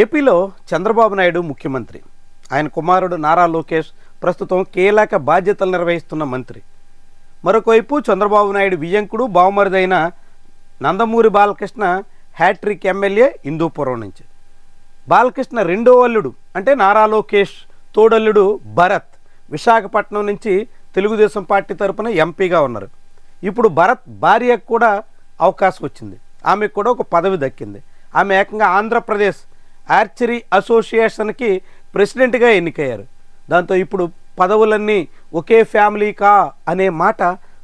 ఏపీలో చంద్రబాబు నాయుడు ముఖ్యమంత్రి. ఆయన కుమారుడు నారా లోకేష్ ప్రస్తుతం కీలక బాధ్యతలు నిర్వహిస్తున్న మంత్రి. మరొకవైపు చంద్రబాబు నాయుడు వియ్యంకుడు బావమరిదైన నందమూరి బాలకృష్ణ హ్యాట్రిక్ ఎమ్మెల్యే హిందూపురం నుంచి. బాలకృష్ణ రెండో అల్లుడు అంటే నారా లోకేష్ తోడల్లుడు భరత్ విశాఖపట్నం నుంచి తెలుగుదేశం పార్టీ తరపున ఎంపీగా ఉన్నారు. ఇప్పుడు భరత్ భార్యకు కూడా అవకాశం వచ్చింది. ఆమెకు కూడా ఒక పదవి దక్కింది. ఆమె ఏకంగా ఆంధ్రప్రదేశ్ ఆర్చరీ అసోసియేషన్కి ప్రెసిడెంట్గా ఎన్నికయ్యారు. దాంతో ఇప్పుడు పదవులన్నీ ఒకే ఫ్యామిలీ కా అనే మాట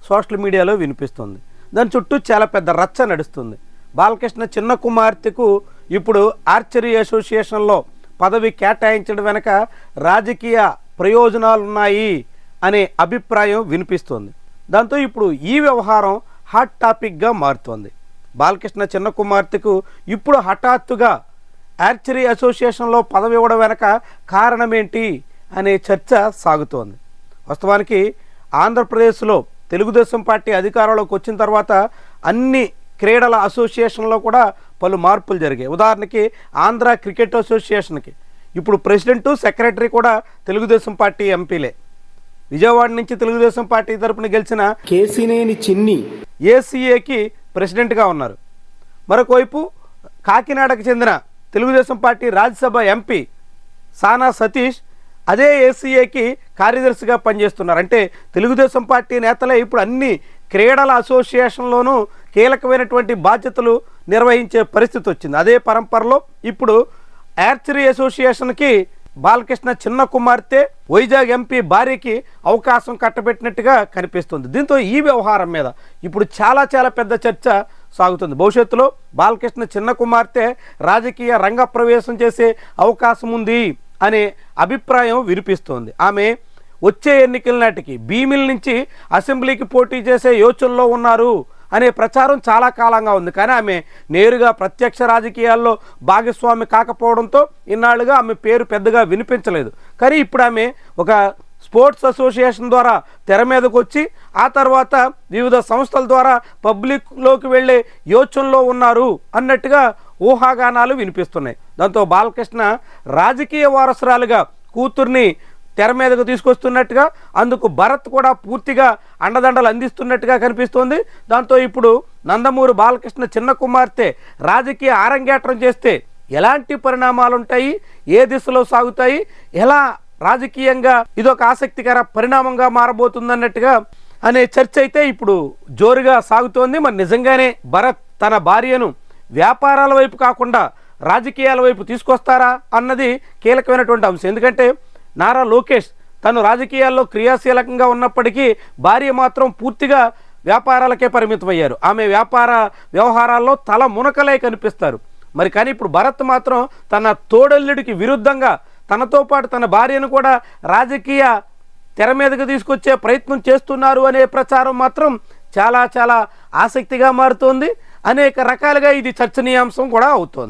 సోషల్ మీడియాలో వినిపిస్తుంది. దాని చుట్టూ చాలా పెద్ద రచ్చ నడుస్తుంది. బాలకృష్ణ చిన్న కుమార్తెకు ఇప్పుడు ఆర్చరీ అసోసియేషన్లో పదవి కేటాయించడం వెనక రాజకీయ ప్రయోజనాలు ఉన్నాయి అనే అభిప్రాయం వినిపిస్తోంది. దాంతో ఇప్పుడు ఈ వ్యవహారం హాట్ టాపిక్గా మారుతోంది. బాలకృష్ణ చిన్న కుమార్తెకు ఇప్పుడు హఠాత్తుగా ఆర్చరీ అసోసియేషన్లో పదవి ఇవ్వడం వెనక కారణమేంటి అనే చర్చ సాగుతోంది. వాస్తవానికి ఆంధ్రప్రదేశ్లో తెలుగుదేశం పార్టీ అధికారంలోకి వచ్చిన తర్వాత అన్ని క్రీడల అసోసియేషన్లో కూడా పలు మార్పులు జరిగాయి. ఉదాహరణకి ఆంధ్ర క్రికెట్ అసోసియేషన్కి. ఇప్పుడు ప్రెసిడెంటు సెక్రటరీ కూడా తెలుగుదేశం పార్టీ ఎంపీలే. విజయవాడ నుంచి తెలుగుదేశం పార్టీ తరపున గెలిచిన కేసినేని చిన్ని ఏసీఏకి ప్రెసిడెంట్గా ఉన్నారు. మరొకవైపు కాకినాడకు చెందిన తెలుగుదేశం పార్టీ రాజ్యసభ ఎంపీ సానా సతీష్ అదే ఏసీఏకి కార్యదర్శిగా పనిచేస్తున్నారు. అంటే తెలుగుదేశం పార్టీ నేతలే ఇప్పుడు అన్ని క్రీడల అసోసియేషన్లోనూ కీలకమైనటువంటి బాధ్యతలు నిర్వహించే పరిస్థితి వచ్చింది. అదే పరంపరలో ఇప్పుడు యార్చరీ అసోసియేషన్కి బాలకృష్ణ చిన్న కుమార్తె వైజాగ్ ఎంపీ భార్యకి అవకాశం కట్టబెట్టినట్టుగా కనిపిస్తుంది. దీంతో ఈ వ్యవహారం మీద ఇప్పుడు చాలా చాలా పెద్ద చర్చ సాగుతుంది. భవిష్యత్తులో బాలకృష్ణ చిన్న కుమార్తె రాజకీయ రంగ ప్రవేశం చేసే అవకాశం ఉంది అనే అభిప్రాయం వినిపిస్తోంది. ఆమె వచ్చే ఎన్నికల నాటికి భీమిల నుంచి అసెంబ్లీకి పోటీ చేసే యోచనలో ఉన్నారు అనే ప్రచారం చాలా కాలంగా ఉంది. కానీ ఆమె నేరుగా ప్రత్యక్ష రాజకీయాల్లో భాగస్వామి కాకపోవడంతో ఇన్నాళ్ళుగా ఆమె పేరు పెద్దగా వినిపించలేదు. కానీ ఇప్పుడు ఆమె ఒక స్పోర్ట్స్ అసోసియేషన్ ద్వారా తెర మీదకు వచ్చి ఆ తర్వాత వివిధ సంస్థల ద్వారా పబ్లిక్లోకి వెళ్ళే యోచనలో ఉన్నారు అన్నట్టుగా ఊహాగానాలు వినిపిస్తున్నాయి. దాంతో బాలకృష్ణ రాజకీయ వారసురాలుగా కూతుర్ని తెర మీదకు తీసుకొస్తున్నట్టుగా అందుకు భరత్ కూడా పూర్తిగా అండదండలు అందిస్తున్నట్టుగా కనిపిస్తోంది. దాంతో ఇప్పుడు నందమూరి బాలకృష్ణ చిన్న కుమార్తె రాజకీయ ఆరంగేట్రం చేస్తే ఎలాంటి పరిణామాలు ఉంటాయి ఏ దిశలో సాగుతాయి? ఎలా రాజకీయంగా ఇదొక ఆసక్తికర పరిణామంగా మారబోతుందన్నట్టుగా అనే చర్చ అయితే ఇప్పుడు జోరుగా సాగుతోంది. మరి నిజంగానే భరత్ తన భార్యను వ్యాపారాల వైపు కాకుండా రాజకీయాల వైపు తీసుకొస్తారా అన్నది కీలకమైనటువంటి అంశం. ఎందుకంటే నారా లోకేష్ తను రాజకీయాల్లో క్రియాశీలకంగా ఉన్నప్పటికీ భార్య మాత్రం పూర్తిగా వ్యాపారాలకే పరిమితమయ్యారు. ఆమె వ్యాపార వ్యవహారాల్లో తల మునకలే కనిపిస్తారు. మరి కానీ ఇప్పుడు భరత్ మాత్రం తన తోడల్లుడికి విరుద్ధంగా తనతో పాటు తన భార్యను కూడా రాజకీయ తెర మీదకు తీసుకొచ్చే ప్రయత్నం చేస్తున్నారు అనే ప్రచారం మాత్రం చాలా చాలా ఆసక్తిగా మారుతోంది. అనేక రకాలుగా ఇది చర్చనీయాంశం కూడా అవుతోంది.